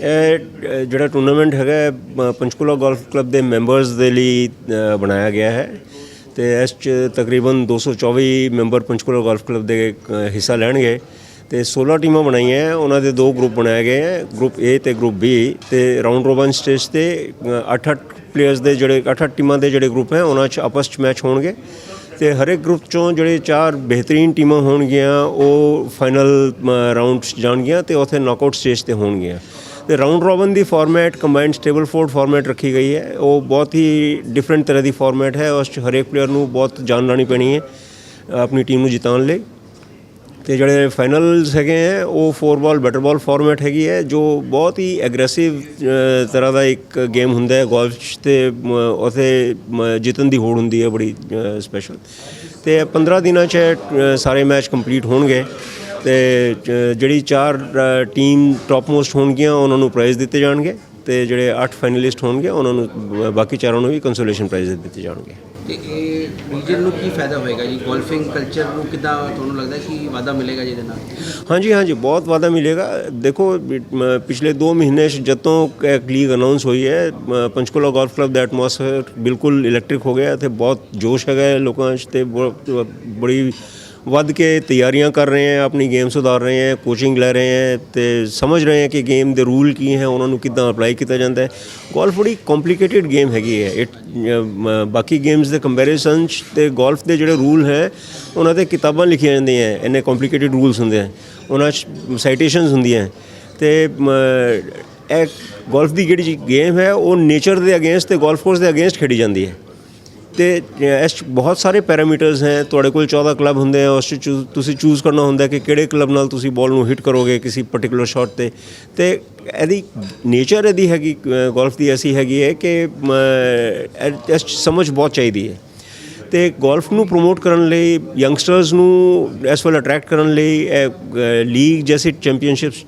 ਇਹ ਜਿਹੜਾ ਟੂਰਨਾਮੈਂਟ ਹੈਗਾ ਪੰਚਕੂਲਾ ਗੋਲਫ ਕਲੱਬ ਦੇ ਮੈਂਬਰਸ ਦੇ ਲਈ ਬਣਾਇਆ ਗਿਆ ਹੈ ਤੇ ਇਸ 'ਚ ਤਕਰੀਬਨ 224 ਮੈਂਬਰ ਪੰਚਕੂਲਾ ਗੋਲਫ ਕਲੱਬ ਦੇ ਹਿੱਸਾ ਲੈਣਗੇ ਤੇ 16 ਟੀਮਾਂ ਬਣਾਈਆਂ ਹੈ, ਉਹਨਾਂ ਦੇ ਦੋ ਗਰੁੱਪ ਬਣਾਏ ਗਏ ਹੈ ਗਰੁੱਪ A ਤੇ ਗਰੁੱਪ B ਤੇ ਰਾਉਂਡ ਰੋਬਨ ਸਟੇਜ ਤੇ 8-8 ਪਲੇਅਰਸ ਦੇ ਜਿਹੜੇ 8-8 ਟੀਮਾਂ ਦੇ ਜਿਹੜੇ ਗਰੁੱਪ ਹੈ, ਉਹਨਾਂ 'ਚ ਆਪਸ 'ਚ ਮੈਚ ਹੋਣਗੇ ਤੇ ਹਰੇਕ ਗਰੁੱਪ ਚੋਂ ਜਿਹੜੇ ਚਾਰ ਬਿਹਤਰੀਨ ਟੀਮਾਂ ਹੋਣਗੀਆਂ, ਉਹ ਫਾਈਨਲ ਰਾਉਂਡ 'ਚ ਜਾਣਗੀਆਂ ਤੇ ਉੱਥੇ ਨੌਕਆਊਟ ਸਟੇਜ ਤੇ ਹੋਣਗੀਆਂ। ਤੇ ਰਾਉਂਡ ਰੋਬਨ ਦੀ format combined stable Ford format ਰੱਖੀ ਗਈ ਹੈ। ਉਹ ਬਹੁਤ ਹੀ ਡਿਫਰੈਂਟ ਤਰ੍ਹਾਂ ਦੀ ਫਾਰਮੈਟ ਹੈ। ਉਸ 'ਚ ਹਰੇਕ ਪਲੇਅਰ ਨੂੰ ਬਹੁਤ ਜਾਨ ਲਾਣੀ ਪੈਣੀ ਹੈ, ਆਪਣੀ ਟੀਮ ਨੂੰ ਜਿਤਾਉਣ ਲਈ। ਤੇ ਜਿਹੜੇ ਫਾਈਨਲਸ ਹੈਗੇ ਹੈ, ਉਹ four ball better ball format ਹੈਗੀ ਹੈ, ਜੋ ਬਹੁਤ ਹੀ ਐਗਰੈਸਿਵ ਤਰ੍ਹਾਂ ਦਾ ਇੱਕ ਗੇਮ ਹੁੰਦਾ ਹੈ ਗੋਲਫ 'ਚ ਤੇ ਉਥੇ ਜਿੱਤਣ ਦੀ ਹੋੜ ਹੁੰਦੀ ਹੈ ਬੜੀ ਸਪੈਸ਼ਲ ਤੇ 15 ਦਿਨਾਂ 'ਚ ਸਾਰੇ ਮੈਚ ਕੰਪਲੀਟ ਹੋਣਗੇ। ਤੇ ਜ- ਜਿਹੜੀ ਚਾਰ ਟੀਮ ਟੌਪ ਮੋਸਟ ਹੋਣਗੀਆਂ ਉਹਨਾਂ ਨੂੰ ਪ੍ਰਾਈਜ਼ ਦਿੱਤੇ ਜਾਣਗੇ ਤੇ ਜਿਹੜੇ 8 ਫਾਈਨਲਿਸਟ ਹੋਣਗੇ ਉਹਨਾਂ ਨੂੰ ਬਾਕੀ ਚਾਰਾਂ ਨੂੰ ਵੀ ਕੰਸੋਲੇਸ਼ਨ ਪ੍ਰਾਈਜ਼ ਦਿੱਤੇ ਜਾਣਗੇ। ਤੇ ਇਹ ਰੀਜਨ ਨੂੰ ਕੀ ਫਾਇਦਾ ਹੋਏਗਾ ਜੀ? ਗੋਲਫਿੰਗ ਕਲਚਰ ਨੂੰ ਕਿੱਦਾਂ ਤੁਹਾਨੂੰ ਲੱਗਦਾ ਕਿ ਵਾਧਾ ਮਿਲੇਗਾ ਜਿਹਦੇ ਨਾਲ? ਹਾਂਜੀ ਹਾਂਜੀ ਬਹੁਤ ਵਾਧਾ ਮਿਲੇਗਾ। ਦੇਖੋ ਪਿਛਲੇ 2 ਮਹੀਨੇ ਜਦੋਂ ਇੱਕ ਲੀਗ ਅਨਾਉਂਸ ਹੋਈ ਹੈ ਪੰਚਕੂਲਾ ਗੋਲਫ ਕਲੱਬ ਦਾ ਐਟਮੋਸਫੇਅਰ ਬਿਲਕੁਲ ਇਲੈਕਟ੍ਰਿਕ ਹੋ ਗਿਆ। ਤੇ ਬਹੁਤ ਜੋਸ਼ ਹੈਗਾ ਲੋਕਾਂ 'ਚ ਤੇ ਬੜੀ ਵੱਧ ਕੇ ਤਿਆਰੀਆਂ ਕਰ ਰਹੇ ਹੈ ਆਪਣੀ ਗੇਮ ਸੁਧਾਰ ਰਹੇ ਹੈ ਕੋਚਿੰਗ ਲੈ ਰਹੇ ਹੈ ਤੇ ਸਮਝ ਰਹੇ ਹੈ ਕਿ ਗੇਮ ਦੇ ਰੂਲ ਕੀ ਹੈ ਉਹਨਾਂ ਨੂੰ ਕਿੱਦਾਂ ਅਪਲਾਈ ਕੀਤਾ ਜਾਂਦਾ ਹੈ। ਗੋਲਫ ਬੜੀ ਕੰਪਲਿਕੇਟਿਡ ਗੇਮ ਹੈਗੀ ਹੈ। ਇਟ ਬਾਕੀ ਗੇਮਸ ਦੇ ਕੰਪੈਰੀਜ਼ਨ 'ਚ ਤੇ ਗੋਲਫ ਦੇ ਜਿਹੜੇ ਰੂਲ ਹੈ ਉਹਨਾਂ ਤੇ ਕਿਤਾਬਾਂ ਲਿਖੀਆਂ ਜਾਂਦੀਆਂ ਇੰਨੇ ਕੰਪਲਿਕੇਟਿਡ ਰੂਲਸ ਹੁੰਦੇ ਆ ਉਹਨਾਂ 'ਚ ਸਾਈਟੇਸ਼ਨਸ ਹੁੰਦੀਆਂ ਤੇ ਮ, ਇਹ ਗੋਲਫ ਦੀ ਜਿਹੜੀ ਗੇਮ ਹੈ ਉਹ ਨੇਚਰ ਦੇ ਅਗੇਂਸਟ ਤੇ ਗੋਲਫ ਕੋਰਸ ਦੇ ਅਗੇਂਸਟ ਖੇਡੀ ਜਾਂਦੀ ਹੈ। ਤੇ ਇਸ 'ਚ ਬਹੁਤ ਸਾਰੇ ਪੈਰਾਮੀਟਰਸ ਹੈ। ਤੁਹਾਡੇ ਕੋਲ 14 ਕਲੱਬ ਹੁੰਦੇ ਆ, ਉਸ 'ਚ ਚੂ- ਤੁਸੀਂ ਚੂਜ਼ ਕਰਨਾ ਹੁੰਦਾ ਕਿ ਕਿਹੜੇ ਕਲੱਬ ਨਾਲ ਤੁਸੀਂ ਬਾਲ ਨੂੰ ਹਿੱਟ ਕਰੋਗੇ ਕਿਸੇ ਪਾਰਟਿਕੂਲਰ ਸ਼ਾਟ ਤੇ। ਤੇ ਇਹਦੀ ਨੇਚਰ ਇਹਦੀ ਹੈਗੀ ਗੋਲਫ ਦੀ ਐਸੀ ਹੈਗੀ ਹੈ ਕਿ ਇਸ 'ਚ ਸਮਝ ਬਹੁਤ ਚਾਹੀਦੀ ਹੈ। ਤੇ ਗੋਲਫ ਨੂੰ ਪ੍ਰੋਮੋਟ ਕਰਨ ਲਈ ਯੰਗਸਟਰਸ ਨੂੰ ਇਸ ਵੱਲ ਅਟਰੈਕਟ ਕਰਨ ਲਈ ਲੀਗ ਜੈਸੀ ਚੈਂਪੀਅਨਸ਼ਿਪਸ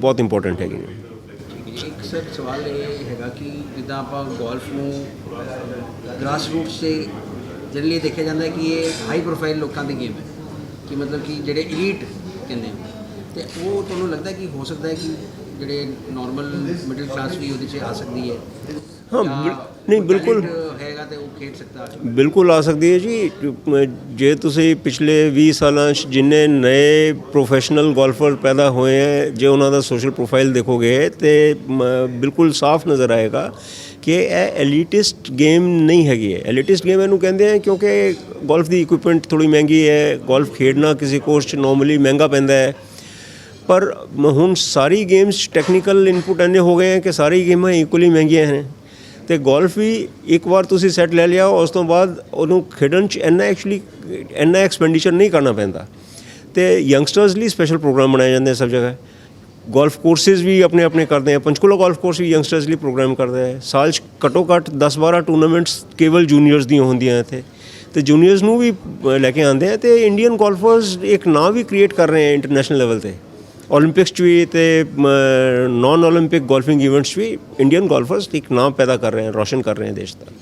ਬਹੁਤ ਇੰਪੋਰਟੈਂਟ ਹੈਗੀ ਨੇ ਇੱਕ ਸਰ ਸਵਾਲ ਇਹ ਹੈਗਾ ਕਿ ਜਿੱਦਾਂ ਆਪਾਂ ਗੋਲਫ ਨੂੰ ਗ੍ਰਾਸ ਰੂਟਸ ਤੇ ਜਨਰਲੀ ਦੇਖਿਆ ਜਾਂਦਾ ਕਿ ਇਹ ਹਾਈ ਪ੍ਰੋਫਾਈਲ ਲੋਕਾਂ ਦੀ ਗੇਮ ਹੈ ਕਿ ਮਤਲਬ ਕਿ ਜਿਹੜੇ ਐਲੀਟ ਕਹਿੰਦੇ ਨੇ ਤੇ ਉਹ ਤੁਹਾਨੂੰ ਲੱਗਦਾ ਕਿ ਹੋ ਸਕਦਾ ਹੈ ਕਿ ਜਿਹੜੇ ਨਾਰਮਲ ਮਿਡਲ ਕਲਾਸ ਵੀ ਉਹਦੇ 'ਚ ਆ ਸਕਦੀ ਹੈ ਹਾਂ, ਨਹੀਂ, ਬਿਲਕੁਲ। ਖੇਡ ਸਕਦਾ ਬਿਲਕੁਲ ਆ ਸਕਦੀ ਹੈ ਜੀ। ਜੇ ਤੁਸੀਂ ਪਿਛਲੇ 20 ਸਾਲਾਂ 'ਚ ਜਿੰਨੇ ਨਏ ਪ੍ਰੋਫੈਸ਼ਨਲ ਗੋਲਫਰ ਪੈਦਾ ਹੋਏ ਹੈ ਜੇ ਉਹਨਾਂ ਦਾ ਸੋਸ਼ਲ ਪ੍ਰੋਫਾਈਲ ਦੇਖੋਗੇ ਤੇ ਮ, ਬਿਲਕੁਲ ਸਾਫ਼ ਨਜ਼ਰ ਆਏਗਾ ਕਿ ਇਹ ਐਲੀਟਿਸਟ ਗੇਮ ਨਹੀਂ ਹੈਗੀ ਹੈ। ਐਲੀਟਿਸਟ ਗੇਮ ਇਹਨੂੰ ਕਹਿੰਦੇ ਆ ਕਿਉਂਕਿ ਗੋਲਫ ਦੀ ਇਕਵਿਪਮੈਂਟ ਥੋੜੀ ਮਹਿੰਗੀ ਹੈ ਗੋਲਫ ਖੇਡਣਾ ਕਿਸੇ ਕੋਰਸ 'ਚ ਨਾਰਮਲੀ ਮਹਿੰਗਾ ਪੈਂਦਾ ਹੈ। ਪਰ ਹੁਣ ਸਾਰੀ ਗੇਮਸ ਟੈਕਨੀਕਲ ਇਨਪੁਟ ਇੰਨੇ ਹੋ ਗਏ ਹੈ ਕਿ ਸਾਰੀ ਗੇਮਾਂ ਇਕੁਅਲੀ ਮਹਿੰਗੀਆਂ ਹਨ ਤੇ ਗੋਲਫ ਵੀ ਇੱਕ ਵਾਰ ਤੁਸੀਂ ਸੈੱਟ ਲੈ ਲਿਆ, ਉਸ ਤੋਂ ਬਾਅਦ ਉਹਨੂੰ ਖੇਡਣ ਚ ਇੰਨਾ ਐਕਚੁਅਲੀ ਇੰਨਾ ਐਕਸਪੈਂਡੀਚਰ ਨਹੀਂ ਕਰਨਾ ਪੈਂਦਾ। ਤੇ ਯੰਗਸਟਰਸ ਲਈ ਸਪੈਸ਼ਲ ਪ੍ਰੋਗਰਾਮ ਬਣਾਏ ਜਾਂਦੇ ਸਭ ਜਗ੍ਹਾ। ਗੋਲਫ ਕੋਰਸਿਸ ਵੀ ਆਪਣੇ ਆਪਣੇ ਕਰਦੇ ਆ। ਪੰਚਕੂਲਾ ਗੋਲਫ ਕੋਰਸ ਵੀ ਯੰਗਸਟਰਸ ਲਈ ਪ੍ਰੋਗਰਾਮ ਕਰਦਾ ਹੈ ਸਾਲ 'ਚ ਘੱਟੋ ਘੱਟ 10-12 ਟੂਰਨਾਮੈਂਟਸ ਕੇਵਲ ਜੂਨੀਅਰਸ ਦੀਆਂ ਹੁੰਦੀਆਂ ਇੱਥੇ। ਤੇ ਜੂਨੀਅਰਸ ਨੂੰ ਵੀ ਲੈ ਕੇ ਆਉਂਦੇ ਆ। ਤੇ ਇੰਡੀਅਨ ਗੋਲਫਰਸ ਇੱਕ ਨਾਂ ਵੀ ਕ੍ਰੀਏਟ ਕਰ ਰਹੇ ਆ ਇੰਟਰਨੈਸ਼ਨਲ ਲੈਵਲ ਤੇ। ओलंपिक्स ਚ ਵੀ ਤੇ ਨਾਨ 올림픽 ਗੋਲਫਿੰਗ ਇਵੈਂਟਸ ਵੀ ਇੰਡੀਅਨ ਗੋਲਫਰਸ ਇੱਕ ਨਾਮ ਪੈਦਾ ਕਰ ਰਹੇ ਹਨ, ਰੋਸ਼ਨ ਕਰ ਰਹੇ ਹਨ ਦੇਸ਼ ਦਾ।